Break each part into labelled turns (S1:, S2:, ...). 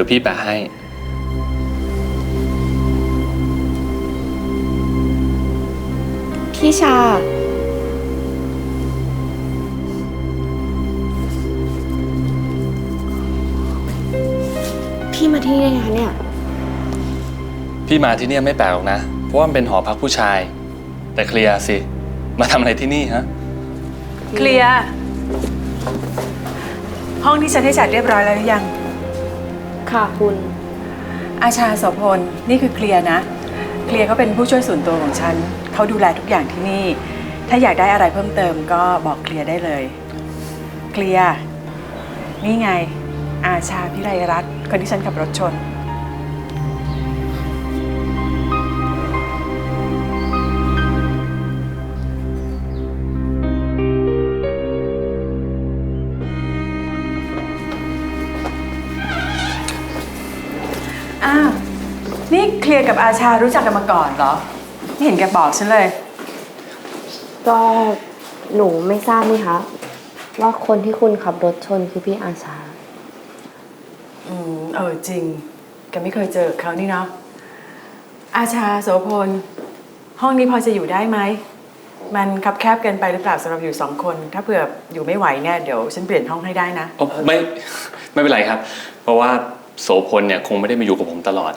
S1: ดี๋ยวพี่แปะให้
S2: พี่ชา พี่มาที่นี่ได้ไงคะเนี่ย
S1: พี่มาที่เนี่ยไม่แปลกหรอกนะ เพราะว่ามันเป็นหอพักผู้ชาย แต่เคลียร์สิ มาทำอะไรที่นี่ฮะ
S3: เคลียร์ ห้องที่ฉันให้จัดเรียบร้อยแล้วหรือยัง
S2: ค่ะคุณ
S3: อาชาโสพลนี่คือเคลียร์นะ เคลียร์เขาเป็นผู้ช่วยส่วนตัวของฉันเขาดูแลทุกอย่างที่นี่ ถ้าอยากได้อะไรเพิ่มเติมก็บอกเคลียร์ได้เลย เคลียร์นี่ไง อาชาพิไรรัตน์คนที่ฉันขับรถชน อ้าวนี่เคลียร์กับอาชารู้จักกันมาก่อนเหรอ ไม่เห็นแกบอกฉันเลย
S2: ก็หนูไม่ทราบนี่คะว่าคนที่คุณขับรถชนคือพี่อาชา
S3: อืมเออจริงแกไม่เคยเจอเขานี่เนาะอาชาโสพล ห้องนี้พอจะอยู่ได้ไหม มันคับแคบเกินไปหรือเปล่าสำหรับอยู่สองคน ถ้าเผื่ออยู่ไม่ไหวเนี่ยเดี๋ยวฉันเปลี่ยนห้องให้ได้นะ
S1: โอ้ไม่ไม่เป็นไรครับ เพราะว่า โสพลเนี่ยคงไม่ได้มาอยู่กับผมตลอด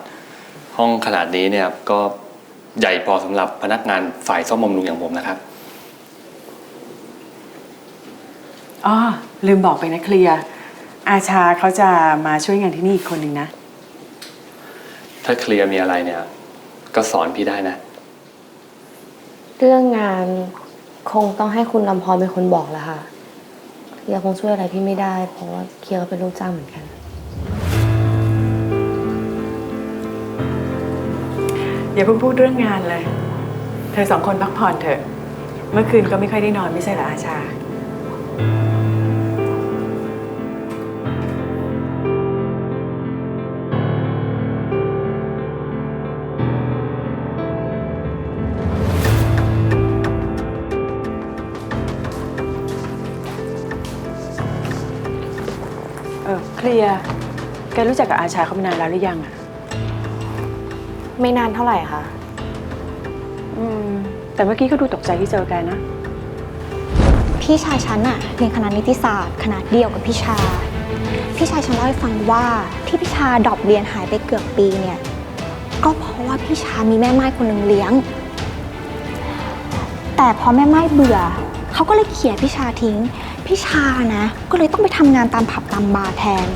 S1: ห้องขนาดนี้เนี่ยก็ใหญ่พอสำหรับพนักงานฝ่ายซ่อมบำรุงอย่างผมนะครับ
S3: อ๋อลืมบอกไปนะเคลียร์อาชาเขาจะมาช่วยงานที่นี่อีกคนหนึ่งนะ
S1: ถ้าเคลียร์มีอะไรเนี่ย ก็สอนพี่ได้นะ
S2: เรื่องงานคงต้องให้คุณลำพรเป็นคนบอกแล้วค่ะ เคลียร์คงช่วยอะไรพี่ไม่ได้ เพราะว่าเคลียร์ก็เป็นลูกจ้างเหมือนกัน
S3: อย่าเพิ่งพูดเรื่องงานเลย เธอสองคนพักผ่อนเถอะ เมื่อคืนก็ไม่ค่อยได้นอนไม่ใช่เหรออาชา เออเคลียร์แกรู้จักกับอาชาเขามานานแล้วหรือยังอะ
S2: ไม่นานเท่าไหร่ค่ะ
S3: อืม แต่เมื่อกี้เขาดูตกใจที่เจอแกนะ
S4: พี่ชายฉันอะเรียนคณะนิติศาสตร์คณะเดียวกับพี่ชา พี่ชายฉันเล่าให้ฟังว่าที่พี่ชาดรอปเรียนหายไปเกือบปีเนี่ย ก็เพราะว่าพี่ชามีแม่ไม้คนหนึ่งเลี้ยง แต่พอแม่ไม้เบื่อ เขาก็เลยเขี่ยพี่ชาทิ้ง พี่ชานะ ก็เลยต้องไปทำงานตามผับตามบาร์แทน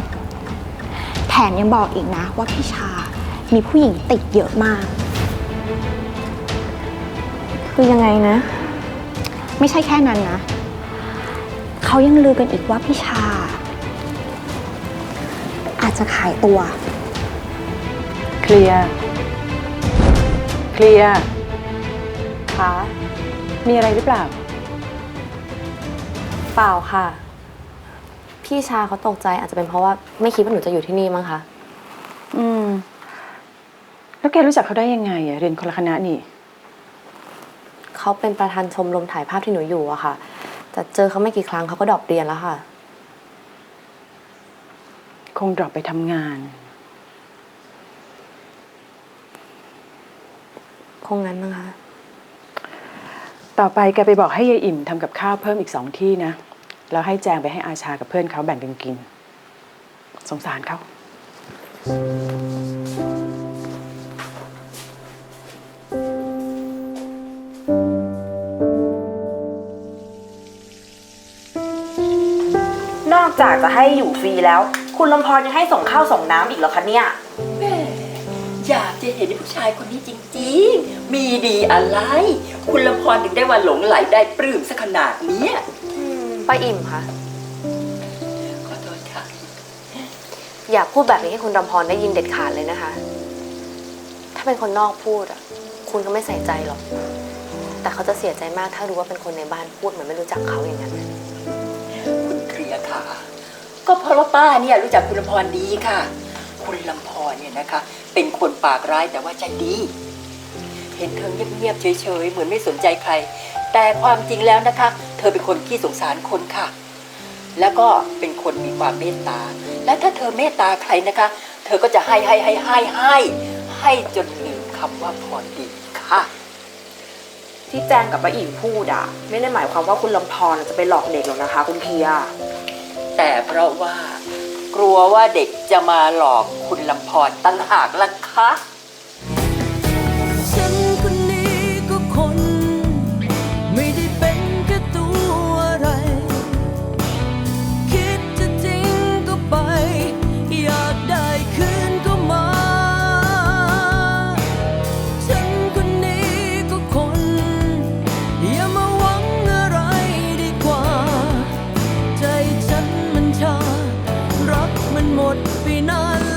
S4: แถมยังบอกอีกนะว่าพี่ชา มีผู้หญิงติดเยอะมาก
S2: คือยังไงนะ
S4: ไม่ใช่แค่นั้นนะ เขายังลือกันอีกว่าพี่ชา อาจจะขายตัว
S3: เคลียร์ เคลียร์
S2: คะ
S3: มีอะไรหรือเปล่า
S2: เปล่าค่ะ พี่ชาเขาตกใจอาจจะเป็นเพราะว่าไม่คิดว่าหนูจะอยู่ที่นี่มั้งคะ
S3: อืม แล้วแกรู้จักเขาได้ยังไงอะเรียนคนละคณะนี่
S2: เขาเป็นประธานชมรมถ่ายภาพที่หนูอยู่อะค่ะ แต่เจอเขาไม่กี่ครั้งเขาก็ดรอปเรียนแล้วค่ะ
S3: คงดรอปไปทำงาน
S2: คงงั้นนะคะ
S3: ต่อไปแกไปบอกให้ยายอิ่มทำกับข้าวเพิ่มอีกสองที่นะ แล้วให้แจงไปให้อาชากับเพื่อนเขาแบ่งกันกิน สงสารเขา
S5: นอากจะให้อยู่ฟรีแล้ว คุณลำพรยังให้ส่งข้าวส่งน้ำอีกเหรอคะเนี่ย
S6: แม่อยากจะเห็นผู้ชายคนนี้จริงๆ มีดีอะไร คุณลำพรถึงได้ว่าหลงไหลได้ปลื้มสักขนาดเนี้ย
S2: ป้าอิ่มค่ะ
S6: ขอโทษค่ะ
S2: อย่าพูดแบบนี้ให้คุณรำพรได้ยินเด็ดขาดเลยนะคะ ถ้าเป็นคนนอกพูดอะคุณก็ไม่ใส่ใจหรอก แต่เขาจะเสียใจมากถ้ารู้ว่าเป็นคนในบ้านพูดเหมือนไม่รู้จักเขาอย่างนั้น
S6: คุณเคลียร์ค่ะ ก็เพราะว่าป้าเนี่ยรู้จักคุณลำพรดีค่ะ คุณลำพรเนี่ยนะคะ เป็นคนปากร้ายแต่ว่าใจดี เห็นเธอเงียบๆเฉยๆเหมือนไม่สนใจใคร แต่ความจริงแล้วนะคะ เธอเป็นคนขี้สงสารคนค่ะ แล้วก็เป็นคนมีความเมตตา และถ้าเธอเมตตาใครนะคะ เธอก็จะให้ให้ให้ให้ให้ให้จนลืมคำว่าพอดีค่ะ
S5: ที่แจ้งกับป้าอิ๋วพูดอะไม่ได้หมายความว่าคุณลำพรจะไปหลอกเด็กหรอกนะคะ คุณเพีย
S6: แต่เพราะว่ากลัวว่าเด็กจะมาหลอกคุณลำพ
S7: อดตั้งหากล่ะคะ we final.